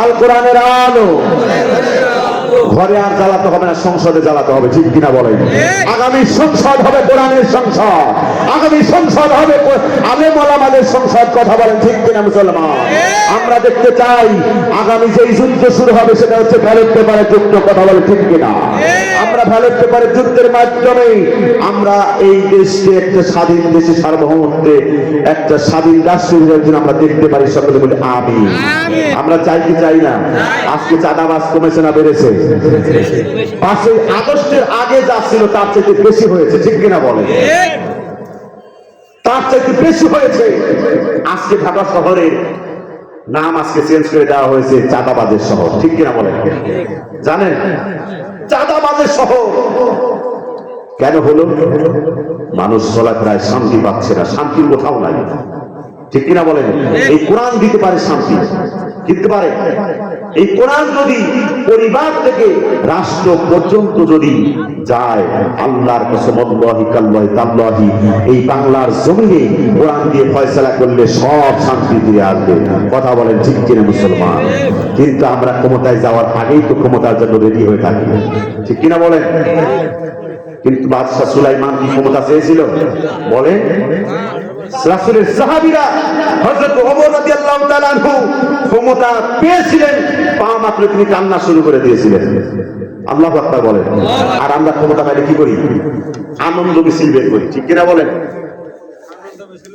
আল কোরআনের আলো। ঘরে আর জ্বালাতে হবে না সংসদে জ্বালাতে হবে ঠিক কিনা বলেন? আগামী সংসদ হবে কোরআনের সংসদ। আগামী সংসদ হবে আলে মালামালের সংসদ কথা বলেন ঠিক কিনা মুসলমান? আমরা দেখতে চাই আগামী যে যুদ্ধ শুরু হবে সেটা হচ্ছে ব্যালট পেপারে যুদ্ধ কথা বলে ঠিক কিনা? আমরা ব্যালট পেপারে যুদ্ধের মাধ্যমে। আমরা এই দেশকে একটা স্বাধীন দেশে সার্বভৌমত্বে একটা স্বাধীন রাষ্ট্র হিসেবে আমরা দেখতে পারি সকলে বলি আমি আমরা চাই কি চাই না আজকে চাঁদাবাজ কমেছে না বেড়েছে? পাঁচই আগস্টের আগে যা ছিল তার চাইতে বেশি হয়েছে ঠিক কিনা বলে তার চাইতে বেশি হয়েছে। আজকে ঢাকা শহরে নাম আজকে চেঞ্জ করে দেওয়া হয়েছে চাঁদাবাজের শহর ঠিক কিনা বলেন? জানেন? চাঁদাবাজের শহর কেন হলো? মানুষ চলাফেরায় শান্তি পাচ্ছে না, শান্তির কোথাও নাই। ঠিক কিনা বলেন? এই কোরআন দিতে পারে শান্তি। দিতে পারে। এই কোরআন যদি পরিবার থেকে রাষ্ট্র পর্যন্ত যদি যায়, আল্লাহর কসম আল্লাহি কাল্লাহি তাল্লাহি, এই বাংলার জমিনে কোরআন দিয়ে ফয়সালা করলে সব শান্তি দিয়ে আসবে। কথা বলেন ঠিক কিনা মুসলমান? কিন্তু আমরা ক্ষমতায় যাওয়ার আগেই তো ক্ষমতার জন্য রেডি হয়ে থাকি। ঠিক কিনা বলেন? কিন্তু বাদশাহ সুলাইমান কি ক্ষমতা চেয়েছিল? বলে রাসূলের সাহাবীরা হযরত ওমর রাদিয়াল্লাহু তাআলা আনহু ক্ষমতা পেয়েছিলেন পা মাত্র তিনি কান্না শুরু করে দিয়েছিলেন। আল্লাহ আকবার বলেন। আর আমরা ক্ষমতা পাইলে কি করি? আনন্দ মিছিল বের করি। ঠিক কিনা বলেন?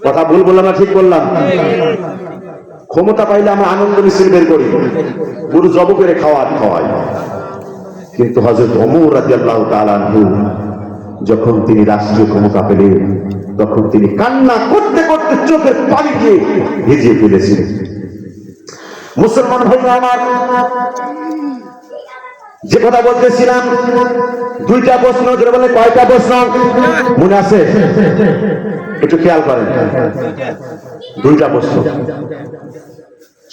কথা ভুল বললাম না, ঠিক বললাম? ক্ষমতা পাইলে আমরা আনন্দ মিছিল বের করি। গুরু জব করে খাওয়ার খাওয়াই। কিন্তু হজরত অমর রাদিয়াল্লাহু তাআলা আনহু, যখন তিনি রাষ্ট্রীয় ক্ষমতা পেলেন, তখন তিনি কান্না করতে করতে চোখের পানি ভিজিয়ে ফেলেছিলেন। মুসলমান ভাই আমার, যে কথা বলতেছিলাম, দুইটা প্রশ্ন বলে কয়টা প্রশ্ন? মনে আছে? একটু খেয়াল করেন। দুইটা প্রশ্ন।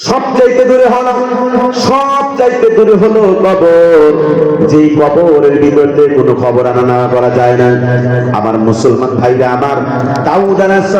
সব চাইতে দূরে হলো সব চাইতে দূরে হলো কবর। যেই কবরের কোনো খবর আনা না করা যায় না। আমার মুসলমান ভাইরা আমার, দাউদ আলাইহিস